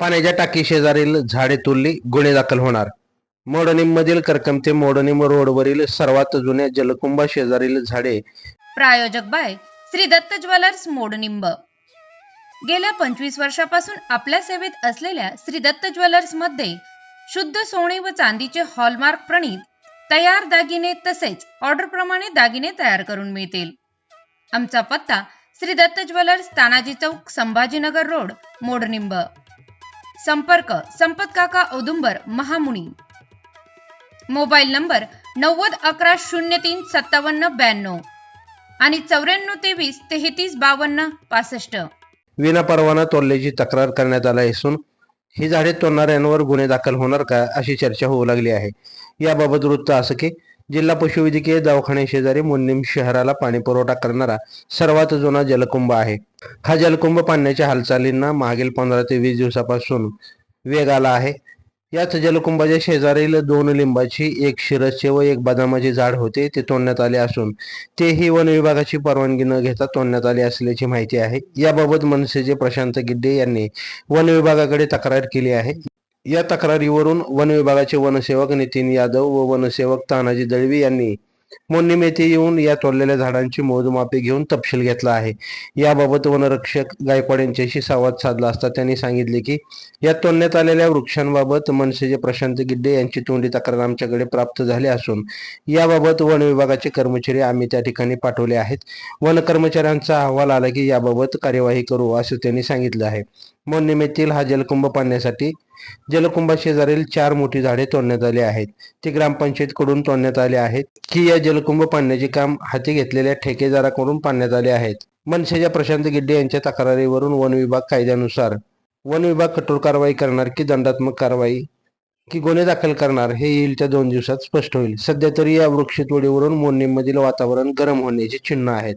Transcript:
पाण्याच्या टाकी शेजारील झाडे तुलली गुन्हे दाखल होणार. मोडणीम मधील करकम ते मोडणीम रोडवरील सर्वात जुन्या जलकुंभा शेजारील झाडे. प्रायोजक बाय श्री दत्त ज्वेलर्स मोडनिंब गेल्या पंचवीस वर्षापासून आपल्या सेवेत असलेल्या श्री दत्त ज्वेलर्समध्ये शुद्ध सोने व चांदीचे हॉलमार्क प्रणीत तयार दागिने तसेच ऑर्डर प्रमाणे दागिने तयार करून मिळतील. आमचा पत्ता श्री दत्त ज्वेलर्स तानाजी चौक संभाजीनगर रोड मोडनिंब संपर्क संपत काका औदुंबर महामुनी. मोबाईल नंबर नव्वद अकरा शून्य तीन सत्तावन्न ब्याण्णव. आणि चौऱ्याण्णव तेवीस तेहतीस बावन्न पासष्ट. विनापरवाना तोडल्याची तक्रार करण्यात आली असून ही झाडे तोडणाऱ्यांवर गुन्हे दाखल होणार का अशी चर्चा होऊ लागली आहे. याबाबत वृत्त असं की जिल्हा पशुवैद्यकीय दवाखाने शेजारी मुन्नीम शहराला पाणी पुरवठा करणारा सर्वात जुना जलकुंभ आहे. हा जलकुंभ पाण्याच्या हालचालींना मागील पंधरा ते वीस दिवसापासून वेग आला आहे. याच जलकुंभाच्या शेजारील दोन लिंबाची एक शिरसचे व एक बदामाचे झाड होते ते तोडण्यात आले असून तेही वन विभागाची परवानगी न घेता तोडण्यात आले असल्याची माहिती आहे. याबाबत मनसेचे प्रशांत गिड्डे यांनी वन विभागाकडे तक्रार केली आहे. या तक्रारीवरून वन विभागाचे वनसेवक नितीन यादव व वनसेवक तानाजी दळवी यांनी मोन्नीम येथे येऊन या तोडलेल्या झाडांची मोजमापे घेऊन तपशील घेतला आहे. याबाबत वनरक्षक गायकवाड यांच्याशी संवाद साधला असता त्यांनी सांगितले की या तोडण्यात आलेल्या वृक्षांबाबत मनसेचे प्रशांत गिड्डे यांची तोंडी तक्रार आमच्याकडे प्राप्त झाली असून याबाबत वन विभागाचे कर्मचारी आम्ही त्या ठिकाणी पाठवले आहेत. वन कर्मचाऱ्यांचा अहवाल आला की याबाबत कार्यवाही करू असं त्यांनी सांगितलं आहे. मोन्नीम हा जलकुंभ पाडण्यासाठी जलकुंभा शेजारील चार मोठी झाडे तोडण्यात आली आहेत. ते ग्रामपंचायतकडून तोडण्यात आले आहेत की या जलकुंभ पाडण्याचे काम हाती घेतलेल्या ठेकेदाराकडून पाडण्यात आले आहेत. मनसेच्या प्रशांत गिड्डे यांच्या तक्रारीवरून वन विभाग कायद्यानुसार वन विभाग कठोर कारवाई करणार की दंडात्मक कारवाई की गुन्हे दाखल करणार हे येईल त्या दोन दिवसात स्पष्ट होईल. सध्या तरी या वृक्षतोडीवरून मोन्नीममधील वातावरण गरम होण्याची चिन्ह आहेत.